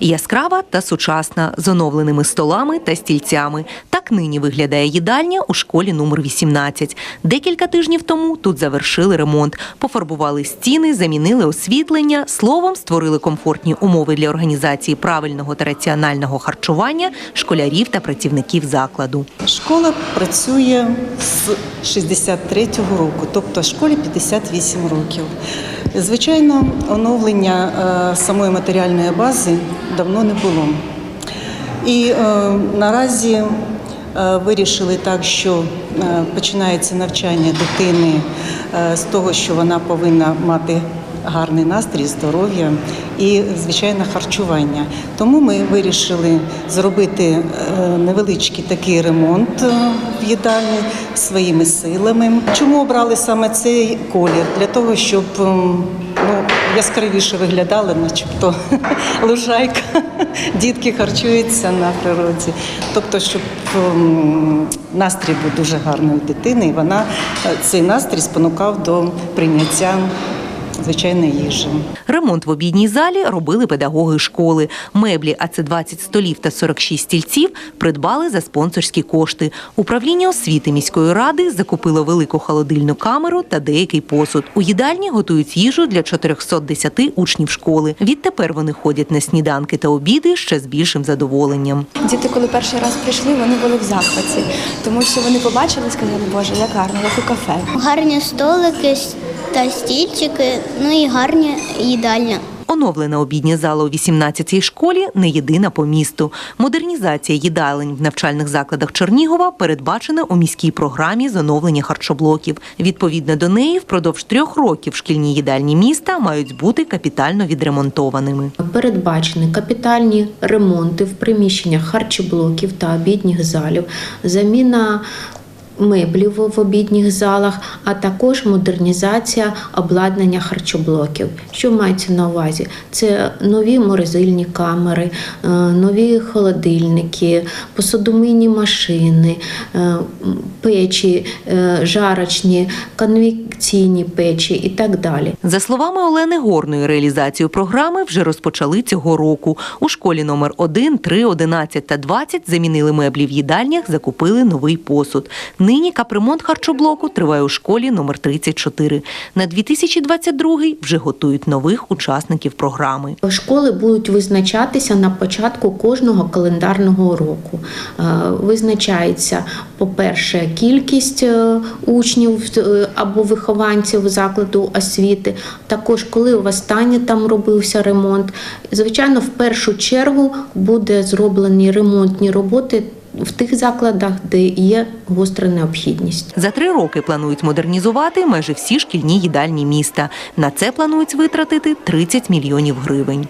Яскрава та сучасна, з оновленими столами та стільцями. Так нині виглядає їдальня у школі номер 18. Декілька тижнів тому тут завершили ремонт, пофарбували стіни, замінили освітлення, словом, створили комфортні умови для організації правильного та раціонального харчування школярів та працівників закладу. Школа працює з 63-го року, тобто школі 58 років. Звичайно, оновлення е, самої матеріальної бази давно не було. І е, наразі е, вирішили так, що починається навчання дитини з того, що вона повинна мати гарний настрій, здоров'я і, звичайно, харчування. Тому ми вирішили зробити е, невеличкий такий ремонт е, в їдальні своїми силами. Чому обрали саме цей колір? Для того, щоб ем, ну, яскравіше виглядали, начебто лужайка. Дітки харчуються на природі. Тобто, щоб ем, настрій був дуже гарний у дитини, і вона е, цей настрій спонукав до прийняття звичайної їжі. Ремонт в обідній залі робили педагоги школи. Меблі, а це 20 столів та 46 стільців, придбали за спонсорські кошти. Управління освіти міської ради закупило велику холодильну камеру та деякий посуд. У їдальні готують їжу для 410 учнів школи. Відтепер вони ходять на сніданки та обіди ще з більшим задоволенням. Діти, коли перший раз прийшли, вони були в захваті, тому що вони побачили сказали, Боже, як гарно, як у кафе. Гарні столики та стільчики, ну і гарні їдальня. Оновлена обідня зала у 18-й школі не єдина по місту. Модернізація їдалень в навчальних закладах Чернігова передбачена у міській програмі з оновлення харчоблоків. Відповідно до неї, впродовж трьох років шкільні їдальні міста мають бути капітально відремонтованими. Передбачені капітальні ремонти в приміщеннях харчоблоків та обідніх залів, заміна меблів в обідніх залах, а також модернізація обладнання харчоблоків. Що мається на увазі? Це нові морозильні камери, е, нові холодильники, посудомийні машини, е, печі, е, жарочні, конвекційні печі і так далі. За словами Олени Горної, реалізацію програми вже розпочали цього року. У школі номер 1, 3, 11 та 20 замінили меблі в їдальнях, закупили новий посуд. Нині капремонт харчоблоку триває у школі номер 34. На 2022 вже готують нових учасників програми. Школи будуть визначатися на початку кожного календарного року. Е, Визначається, по-перше, кількість е, учнів е, або вихованців закладу освіти, також коли востаннє там робився ремонт. Звичайно, в першу чергу буде зроблені ремонтні роботи в тих закладах, де є гостра необхідність. За три роки планують модернізувати майже всі шкільні їдальні міста. На це планують витратити 30 мільйонів гривень.